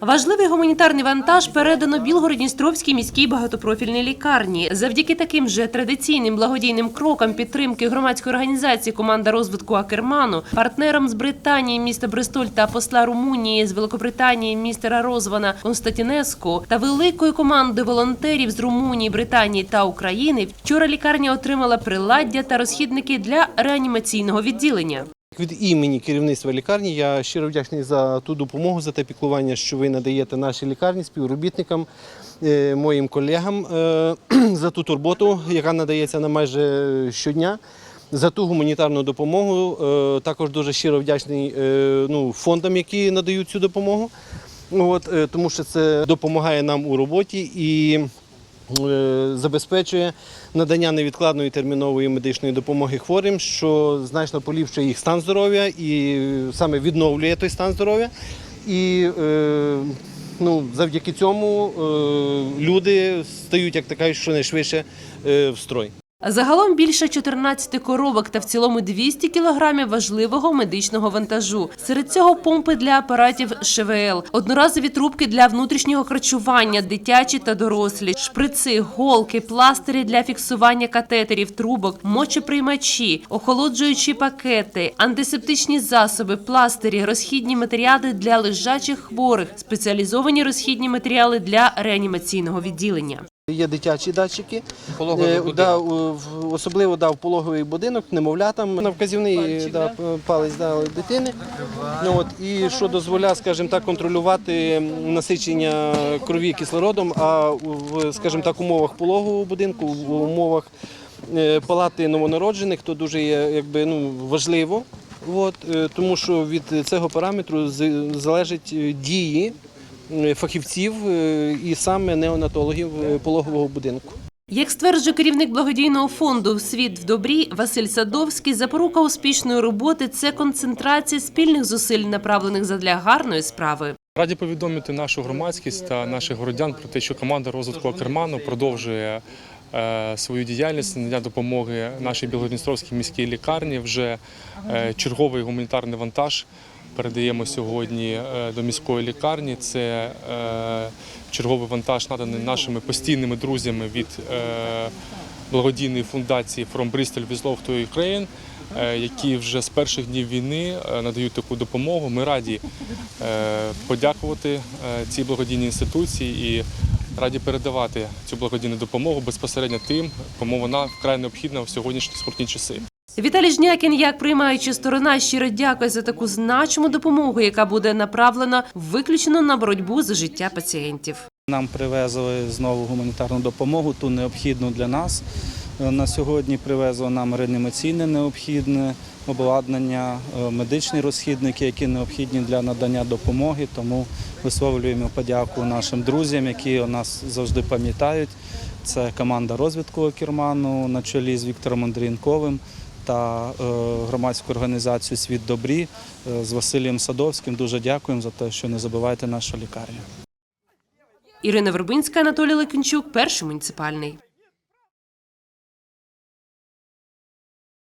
Важливий гуманітарний вантаж передано Білгород-Дністровській міській багатопрофільній лікарні. Завдяки таким же традиційним благодійним крокам підтримки громадської організації команда розвитку Акерману, партнерам з Британії міста Бристоль та посла Румунії з Великобританії містера Розвана Константінеску та великої команди волонтерів з Румунії, Британії та України. Вчора лікарня отримала приладдя та розхідники для реанімаційного відділення. Від імені керівництва лікарні я щиро вдячний за ту допомогу, за те піклування, що ви надаєте нашій лікарні, співробітникам, е, моїм колегам, е, за ту турботу, яка надається нам майже щодня. За ту гуманітарну допомогу Е, також дуже щиро вдячний ну, фондам, які надають цю допомогу. От, тому що це допомагає нам у роботі і забезпечує надання невідкладної термінової медичної допомоги хворим, що значно поліпшує їх стан здоров'я і саме відновлює той стан здоров'я. І е, ну, завдяки цьому е, люди стають, як така, що найшвидше в строй. Загалом більше 14 коробок та в цілому 200 кілограмів важливого медичного вантажу. Серед цього помпи для апаратів ШВЛ, одноразові трубки для внутрішнього харчування, дитячі та дорослі, шприци, голки, пластирі для фіксування катетерів, трубок, мочеприймачі, охолоджуючі пакети, антисептичні засоби, пластирі, розхідні матеріали для лежачих хворих, спеціалізовані розхідні матеріали для реанімаційного відділення. Є дитячі датчики, Е, да, в- особливо да, в пологовий будинок, немовлятам на вказівний да, п- палець да, дитини. Ну, от, і що дозволяє, скажімо так, контролювати насичення крові кислородом, а в, скажімо так, умовах пологового будинку, в умовах е, палати новонароджених, то дуже є якби, ну, важливо. От, е, тому що від цього параметру з- залежать е, дії фахівців е, і саме неонатологів е, пологового будинку. Як стверджує керівник благодійного фонду Світ в добрі Василь Садовський, запорука успішної роботи це концентрація спільних зусиль, направлених задля гарної справи. Раді повідомити нашу громадськість та наших городян про те, що команда розвитку Акерману продовжує е, свою діяльність надання допомоги нашій Білгородністровській міській лікарні. Вже е, черговий гуманітарний вантаж передаємо сьогодні е, до міської лікарні. Це е, черговий вантаж наданий нашими постійними друзями від е, благодійної фундації From Bristol with Love to Ukraine, які вже з перших днів війни надають таку допомогу. Ми раді подякувати цій благодійній інституції і раді передавати цю благодійну допомогу безпосередньо тим, кому вона вкрай необхідна в сьогоднішні скрутні часи. Віталій Жнякін, як приймаюча сторона, щиро дякує за таку значиму допомогу, яка буде направлена виключно на боротьбу за життя пацієнтів. Нам привезли знову гуманітарну допомогу, ту необхідну для нас. На сьогодні привезли нам реанімаційне необхідне обладнання, е, медичні розхідники, які необхідні для надання допомоги. Тому висловлюємо подяку нашим друзям, які нас завжди пам'ятають. Це команда розвитку Керману на чолі з Віктором Андрієнковим та е, громадську організацію Світ добрі е, з Василієм Садовським. Дуже дякуємо за те, що не забувайте нашу лікарню. Ірина Вербинська, Анатолій Ликінчук, перший муніципальний.